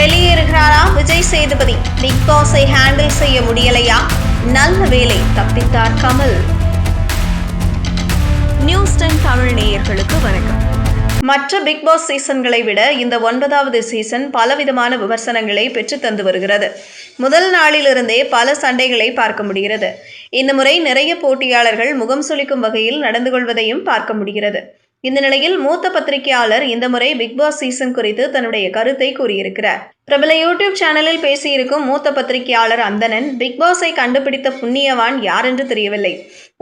வெளியேறுகிறாரா? Vijay Sethupathi. Big பாஸை handle செய்ய முடியலையா? நல்ல வேலை தப்பித்தார் கமல். நியூஸ் டென் தமிழ் நேயர்களுக்கு வணக்கம். மற்ற பிக் பாஸ் சீசன்களை விட இந்த ஒன்பதாவது சீசன் பலவிதமான விமர்சனங்களை பெற்று தந்து வருகிறது. முதல் நாளிலிருந்தே பல சண்டைகளை பார்க்க முடிகிறது. இந்த முறை நிறைய போட்டியாளர்கள் முகம் சுளிக்கும் வகையில் நடந்து கொள்வதையும் பார்க்க முடிகிறது. இந்த நிலையில் மூத்த பத்திரிகையாளர் இந்த முறை பிக்பாஸ் சீசன் குறித்து தன்னுடைய கருத்தை கூறியிருக்கிறார். பிரபல யூடியூப் சேனலில் பேசியிருக்கும் மூத்த பத்திரிகையாளர் அந்தணன் பிக்பாஸை கண்டுபிடித்த புண்ணியவான் யாரென்று தெரியவில்லை.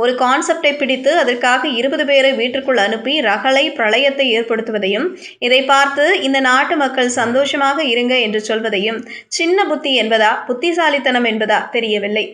ஒரு கான்செப்டை பிடித்து அதற்காக இருபது பேரை வீட்டிற்குள் அனுப்பி ரகளை பிரளயத்தை ஏற்படுத்துவதையும் இதை பார்த்து இந்த நாட்டு மக்கள் சந்தோஷமாக இருங்க என்று சொல்வதையும் சின்ன புத்தி என்பதா புத்திசாலித்தனம் என்பதா தெரியவில்லை.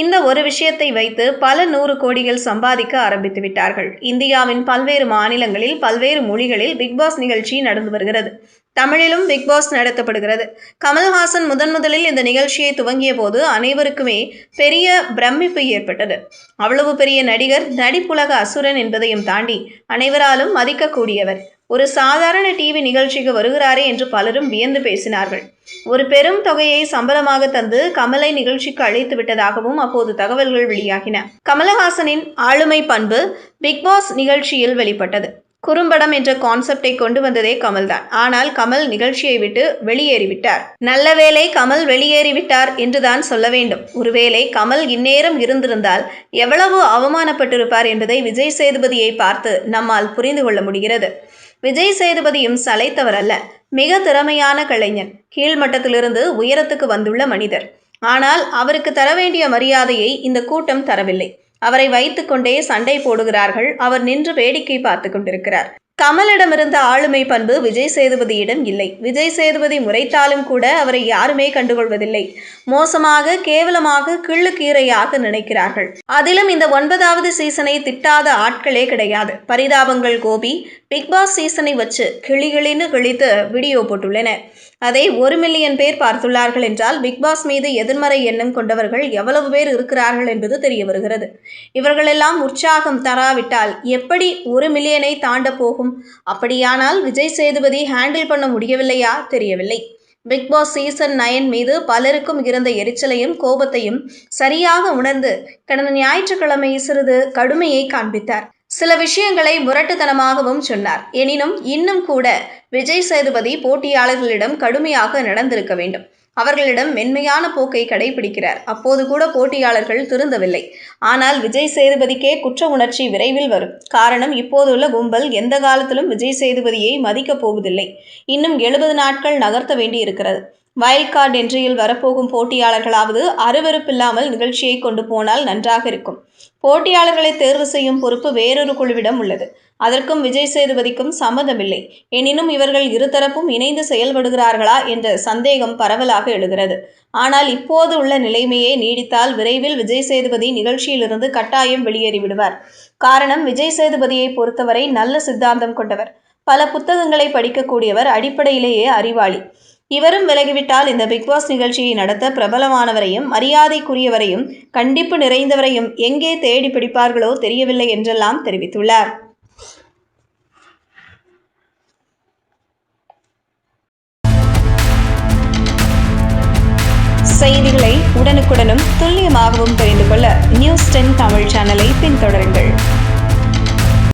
இந்த ஒரு விஷயத்தை வைத்து பல நூறு கோடிகள் சம்பாதிக்க ஆரம்பித்து விட்டார்கள். இந்தியாவின் பல்வேறு மாநிலங்களில் பல்வேறு மொழிகளில் பிக்பாஸ் நிகழ்ச்சி நடந்து வருகிறது. தமிழிலும் பிக் பாஸ் நடத்தப்படுகிறது. கமல்ஹாசன் முதன் முதலில் இந்த நிகழ்ச்சியை துவங்கிய போது அனைவருக்குமே பெரிய பிரமிப்பு ஏற்பட்டது. அவ்வளவு பெரிய நடிகர் நடிப்புலக அசுரன் என்பதையும் தாண்டி அனைவராலும் மதிக்கக்கூடியவர். ஒரு சாதாரண டிவி நிகழ்ச்சிக்கு வருகிறாரே என்று பலரும் வியந்து பேசினார்கள். ஒரு பெரும் தொகையை சம்பளமாக தந்து கமலை நிகழ்ச்சிக்கு அழைத்து விட்டதாகவும் அப்போது தகவல்கள் வெளியாகின. கமலஹாசனின் ஆளுமை பண்பு பிக் பாஸ் நிகழ்ச்சியில் வெளிப்பட்டது. குறும்படம் என்ற கான்செப்டை கொண்டு வந்ததே கமல்தான். ஆனால் கமல் நிகழ்ச்சியை விட்டு வெளியேறிவிட்டார். நல்ல வேளை கமல் வெளியேறிவிட்டார் என்றுதான் சொல்ல வேண்டும். ஒருவேளை கமல் இந்நேரம் இருந்திருந்தால் எவ்வளவு அவமானப்பட்டிருப்பார் என்பதை விஜய் சேதுபதியை பார்த்து நம்மால் புரிந்து கொள்ள முடிகிறது. விஜய் சேதுபதியும் சளைத்தவர் அல்ல மிக திறமையான கலைஞன். கீழ்மட்டத்திலிருந்து உயரத்துக்கு வந்துள்ள மனிதர். ஆனால் அவருக்கு தர வேண்டிய மரியாதையை இந்த கூட்டம் தரவில்லை. அவரை வைத்துக்கொண்டே சண்டை போடுகிறார்கள். அவர் நின்று வேடிக்கை பார்த்து கொண்டிருக்கிறார். கமலிடமிருந்த ஆளுமை பண்பு விஜய் சேதுபதியிடம் இல்லை. விஜய் சேதுபதி முறைத்தாலும் கூட அவரை யாருமே கண்டுகொள்வதில்லை. மோசமாக கேவலமாக கிள்ளுக்கீரையாக நினைக்கிறார்கள். அதிலும் இந்த ஒன்பதாவது சீசனை திட்டாத ஆட்களே கிடையாது. பரிதாபங்கள் கோபி பிக் பாஸ் சீசனை வச்சு கிளிகளின்னு கிழித்து வீடியோ போட்டுள்ளனர் அதை ஒரு மில்லியன் பேர் பார்த்துள்ளார்கள் என்றால் பிக் பாஸ் மீது எதிர்மறை எண்ணம் கொண்டவர்கள் எவ்வளவு பேர் இருக்கிறார்கள் என்பது தெரிய வருகிறது. இவர்களெல்லாம் உற்சாகம் தராவிட்டால் எப்படி ஒரு மில்லியனை தாண்ட போகும்? அப்படியானால் விஜய் சேதுபதி ஹேண்டில் பண்ண முடியவில்லையா? தெரியவில்லை. பிக் பாஸ் சீசன் நயன் மீது பலருக்கும் இருந்த எரிச்சலையும் கோபத்தையும் சரியாக உணர்ந்து கடந்த ஞாயிற்றுக்கிழமை சிறிது கடுமையை காண்பித்தார். சில விஷயங்களை முரட்டுத்தனமாகவும் சொன்னார். எனினும் இன்னும் கூட விஜய் சேதுபதி போட்டியாளர்களிடம் கடுமையாக நடந்திருக்க வேண்டும். அவர்களிடம் மென்மையான போக்கை கடைபிடிக்கிறார். அப்போது கூட போட்டியாளர்கள் திருந்தவில்லை. ஆனால் விஜய் சேதுபதிக்கே குற்ற உணர்ச்சி விரைவில் வரும். காரணம் இப்போதுள்ள கும்பல் எந்த காலத்திலும் விஜய் சேதுபதியை மதிக்கப் போவதில்லை. இன்னும் எழுபது நாட்கள் நகர்த்த வேண்டி இருக்கிறது வைல்ட் கார்டு என்ட்ரியில் வரப்போகும் போட்டியாளர்களாவது அருவருப்பில்லாமல் நிகழ்ச்சியை கொண்டு போனால் நன்றாக இருக்கும். போட்டியாளர்களை தேர்வு செய்யும் பொறுப்பு வேறொரு குழுவிடம் உள்ளது. அதற்கும் விஜய் சேதுபதிக்கும் சம்மதமில்லை எனினும் இவர்கள் இருதரப்பும் இணைந்து செயல்படுகிறார்களா என்ற சந்தேகம் பரவலாக எழுகிறது. ஆனால் இப்போது உள்ள நிலைமையை நீடித்தால் விரைவில் விஜய் சேதுபதி நிகழ்ச்சியிலிருந்து கட்டாயம் வெளியேறிவிடுவார் காரணம் விஜய் சேதுபதியை பொறுத்தவரை நல்ல சித்தாந்தம் கொண்டவர். பல புத்தகங்களை படிக்கக்கூடியவர் அடிப்படையிலேயே அறிவாளி. இவரும் விலகிவிட்டால் இந்த பிக்பாஸ் நிகழ்ச்சியை நடத்த பிரபலமானவரையும் மரியாதைக்குரியவரையும் கண்டிப்பு நிறைந்தவரையும் எங்கே தேடி பிடிப்பார்களோ தெரியவில்லை என்றெல்லாம் தெரிவித்துள்ளார். செய்திகளை உடனுக்குடனும் துல்லியமாகவும் தெரிந்து கொள்ள நியூஸ் டென் தமிழ் சேனலை பின்தொடருங்கள்.